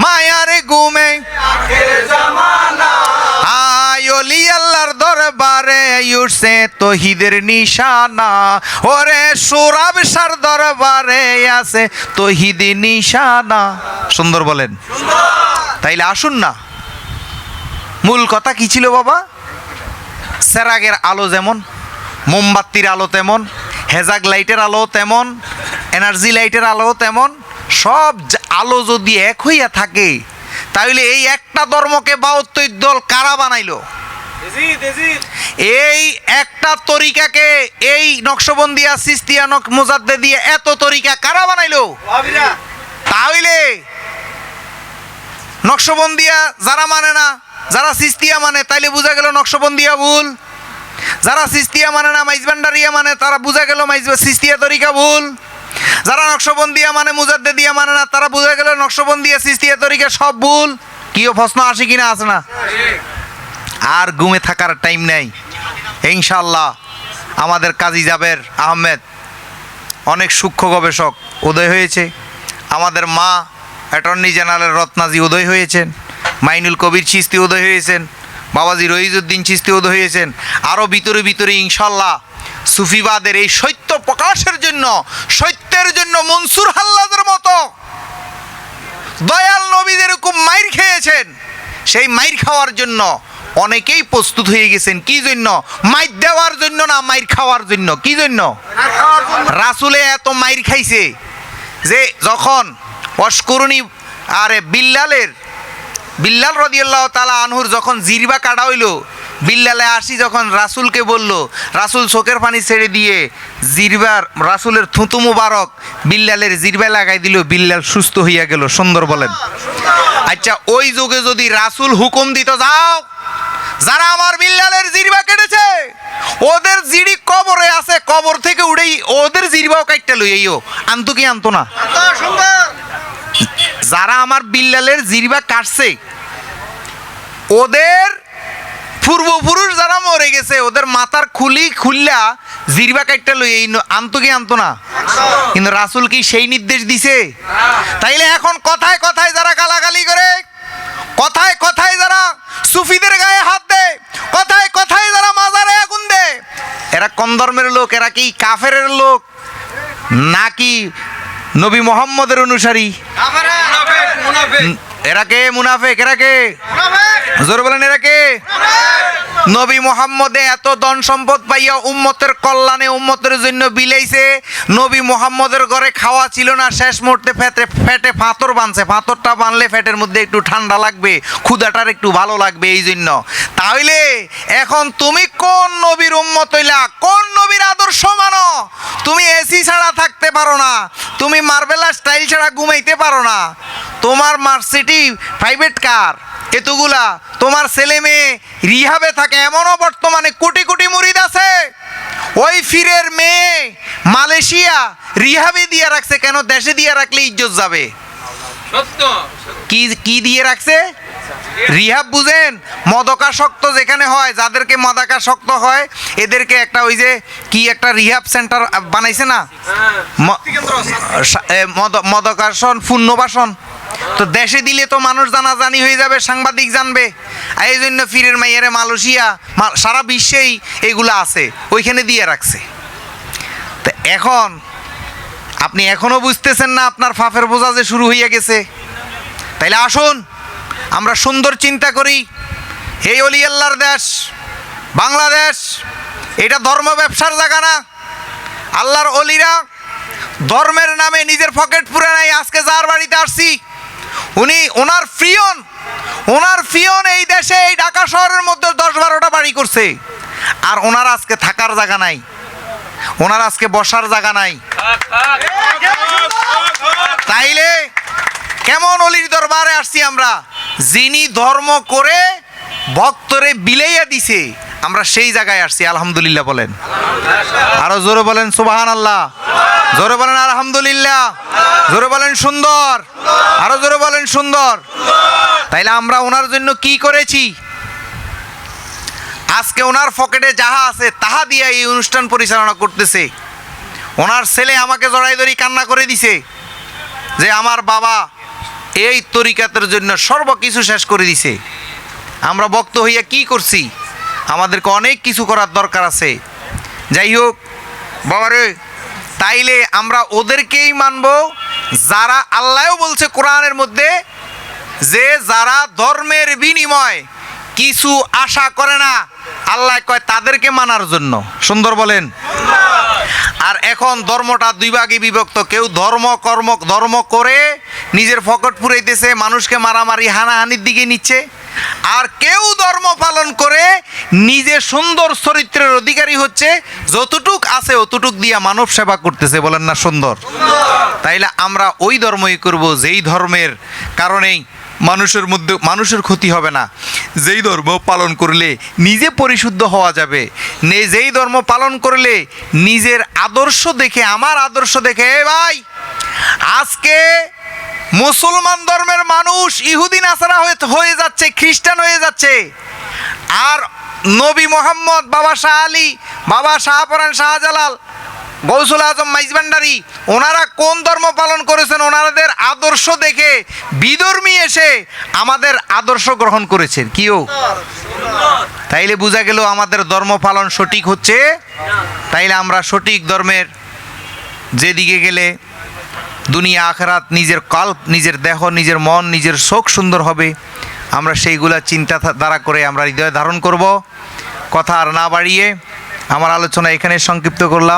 মায়ার গুমে। আয়লি আল্লাহর দরবারে, উঠছে তহিদের নিশানা। ওরে সুরাব সার দরবারে আছে তহিদি নিশানা। সুন্দর বলেন। তাইলে আসুন না। মূল কথা কি ছিল বাবা? সেরাগের আলো যেমন, মোমবাতির আলো তেমন হেজাগ লাইটের আলো তেমন, এনার্জি লাইটের আলো তেমন, সব আলো যদি এক হইয়া থাকে তাহলে এই একটা ধর্মকে বাহাত্তর দল কারা বানাইলো? এই একটা তরিকাকে এই নকশবন্দিয়া সিস্তিয়া নক মোজাদ্দে দিয়ে এত তরিকা কারা বানাইলো? তাহলে নকশবন্দিয়া যারা মানে না যারা সিস্তিয়া মানে তাইলে বোঝা গেল নকশবন্দিয়া ভুল। যারা সিস্তিয়া মানে না মাইজবান্ডারিয়া মানে তারা বোঝা গেল মাইজ সিস্তিয়া তরিকা ভুল। যারা নকশবন্দিয়া মানে মুজাদ্দে দিয়া মানে না, তারা বোঝা গেল নকশবন্দিয়া সিস্তিয়া তরিকা সব ভুল। কিও প্রশ্ন আসে কিনা আছে না? আর ঘুমে থাকার টাইম নেই। ইনশাল্লাহ আমাদের কাজী জাবের আহমেদ অনেক সূক্ষ্ম গবেষক উদয় হয়েছে। আমাদের মা অ্যাটর্নি জেনারেল রত্নাজি উদয় হয়েছেন। মাইনুল কবির চিস্তি উদয় হয়েছেন। বাবাজি রহিজুদ্দিন চিস্তি উদয় হয়েছেন। আরও ভিতরে ভিতরে ইনশাল্লাহ সুফিবাদের এই সত্য প্রকাশের জন্য, সত্যের জন্য মনসুর হাল্লাদের মতো দয়াল নবী যেরকম মাইর খেয়েছেন। সেই মাইর খাওয়ার জন্য অনেকেই প্রস্তুত হয়ে গেছেন। কি জন্য? মাইর দেওয়ার জন্য না মাইর খাওয়ার জন্য? কি জন্য? রাসুলে এত মাইর খাইছে যে যখন অস্করণী আরে বিল্লালের, বিল্লাল রদিয়াল্লাহ তালা আনহুর যখন জিরবা কাটা হইল বিল্লালে আসি যখন রাসুলকে বলল, রাসুল চোখের পানি ছেড়ে দিয়ে জিরবার, রাসুলের থুতু মুবারক বিল্লালের জিরবা লাগাই দিল, বিল্লাল সুস্থ হইয়া গেল। সুন্দর বলেন। আচ্ছা ওই যুগে যদি রাসুল হুকুম দিত, যাও, যারা আমার বিল্লালের জিরবা কেটেছে, ওদের জিড়ি কবরে আছে, কবর থেকে উড়েই ওদের জিরবাও কাইটটা লইয়াইও আনতো কি আনতো না? যারা আমার বিল্লালের জিরবা কাটছে, ওদের পূর্বপুরুষ যারা মরে গেছে ওদের মাথার খুলি খুললা জিরবা কাটটা লই এই আনতো কি আনতো না? কিন্তু রাসুল কি সেই নির্দেশ দিছে? তাইলে এখন কথায় কথায় যারা গালাগালি করে কথায় কথায় যারা সুফিদের গায়ে হাত দেয় কথায় কথায় যারা মাজারে আগুন দেয় এরা কোন ধর্মের লোক? এরা কি কাফের লোক? নাকি নবী মোহাম্মদের অনুসারী? এরা কে? মুনাফেক। এরা কে? জোর বলেন এরা কে? নবী মোহাম্মদে এত ধন সম্পদ পাইয়া উম্মতের কল্যাণে উম্মতের জন্য বিলাইছে। নবী মোহাম্মদের ঘরে খাওয়া ছিল না, শেষ মুহূর্তে ফেটে ফেটে ফাতর বানছে। ফাতরটা বানলে ফ্যাটের মধ্যে একটু ঠান্ডা লাগবে ক্ষুদাটার একটু ভালো লাগবে এই জন্য তাহলে এখন তুমি কোন নবীর উম্মত হইলা? কোন নবীর আদর্শ মানো? তুমি এসি ছাড়া থাকতে পারো না। তুমি মার্বেলা স্টাইল ছাড়া ঘুমাইতে পারো না। তোমার মার্সিটি প্রাইভেট কার এতগুলা। তোমার ছেলে মেয়ে রিহাবে থাকে এমনও বর্তমানে কোটি কোটি মুরিদ আছে। ওই ফিরের মেয়ে মালয়েশিয়া রিহাবে দিয়ে রাখছে কেন দেশে দিয়ে রাখলে ইজ্জত যাবে? কি কি দিয়ে রাখছে? রিহাব বুঝেন? মদকাসক্ত যেখানে হয়, যাদেরকে মদাকাসক্ত হয়, এদেরকে একটা ওই যে কি একটা রিহাব সেন্টার বানাইছে না? মদকাসন, পুণ্যবাসন। তো দেশে দিলে তো মানুষ জানাজানি হয়ে যাবে, সাংবাদিক জানবে। আর এই জন্য ফিরের মাইয়ারে মালয়েশিয়া সারা বিশ্বেই এগুলো আছে, ওইখানে দিয়ে রাখছে। তো এখন, আপনি এখনও বুঝতেছেন না আপনার ফাফের বোঝা যে শুরু হইয়া গেছে? তাইলে আসুন। আমরা সুন্দর চিন্তা করি। এই অলি আল্লাহর দেশ, বাংলাদেশ, এটা ধর্ম ব্যবসার জায়গা না। আল্লাহর অলিরা ধর্মের নামে নিজের পকেট পুরে নাই আজকে যার বাড়িতে আসছি, উনি ওনার ফিয়ন ওনার ফিয়ন এই দেশে, এই ঢাকা শহরের মধ্যে দশ বারোটা বাড়ি করছে। আর ওনার আজকে থাকার জায়গা নাই, ওনার আজকে বসার জায়গা নাই। তাইলে কেমন অলির দরবারে আসছি আমরা? যিনি ধর্ম করে ভক্তরে বিলাইয়া দিছে, আমরা সেই জায়গায় আসছি, আলহামদুলিল্লাহ বলেন। আরও জোরে বলেন সুবাহান আল্লাহ জোরে বলেন, আলহামদুলিল্লাহ। জোরে বলেন, সুন্দর। আরও জোরে বলেন, সুন্দর। তাইলে আমরা ওনার জন্য কি করেছি? আজকে ওনার পকেটে যাহা আছে, তাহা দিয়ে এই অনুষ্ঠান পরিচালনা করতেছে। ওনার ছেলে আমাকে জড়াই ধরি কান্না করে দিছে যে, আমার বাবা এই তরিকাতের জন্য সর্বকিছু শেষ করে দিছে। আমরা বক্ত হইয়া কি করছি? আমাদেরকে অনেক কিছু করার দরকার আছে। যাই হোক, বাবারে, তাইলে আমরা ওদেরকেই মানব যারা আল্লাহও বলছে কোরআনের মধ্যে যে যারা ধর্মের বিনিময় কিছু আশা করে না, আল্লাহ কয় তাদেরকে মানার জন্য। সুন্দর বলেন। আর এখন ধর্মটা দুই ভাগে বিভক্ত। কেউ ধর্ম, কর্ম, ধর্ম করে নিজের ফকট পুরাইতেছে, মানুষকে মারামারি, হানাহানির দিকে নিচ্ছে। আর কেউ ধর্ম পালন করে নিজে সুন্দর চরিত্রের অধিকারী হচ্ছে, যতটুক আছে অতটুক দিয়ে মানব সেবা করতেছে, বলেন না সুন্দর? তাইলে আমরা ওই ধর্মই করব, যেই ধর্মের কারণেই মানুষের মধ্যে মানুষের ক্ষতি হবে না। যেই ধর্ম পালন করলে নিজে পরিশুদ্ধ হওয়া যাবে, নে যেই ধর্ম পালন করলে নিজের আদর্শ দেখে, আমার আদর্শ দেখে, এ ভাই, আজকে মুসলমান ধর্মের মানুষ ইহুদিন আসারা হয়ে যাচ্ছে, খ্রিস্টান হয়ে যাচ্ছে। আর নবী মোহাম্মদ, বাবা শাহ আলী, বাবা শাহপরান শাহজালাল গৌসুল আজম মাইজভান্ডারি ওনারা কোন ধর্ম পালন করেছেন, ওনাদের আদর্শ দেখে বিধর্মী এসে আমাদের আদর্শ গ্রহণ করেছেন। কিও তাইলে বোঝা গেল আমাদের ধর্ম পালন সঠিক হচ্ছে? তাইলে আমরা সঠিক ধর্মের যেদিকে গেলে দুনিয়া, আখরাত নিজের কল্প, নিজের দেহ, নিজের মন, নিজের শোক সুন্দর হবে। আমরা সেইগুলা চিন্তা দ্বারা করে আমরা হৃদয় ধারণ করব। কথা আর না বাড়িয়ে আমার আলোচনা এখানে সংক্ষিপ্ত করলাম।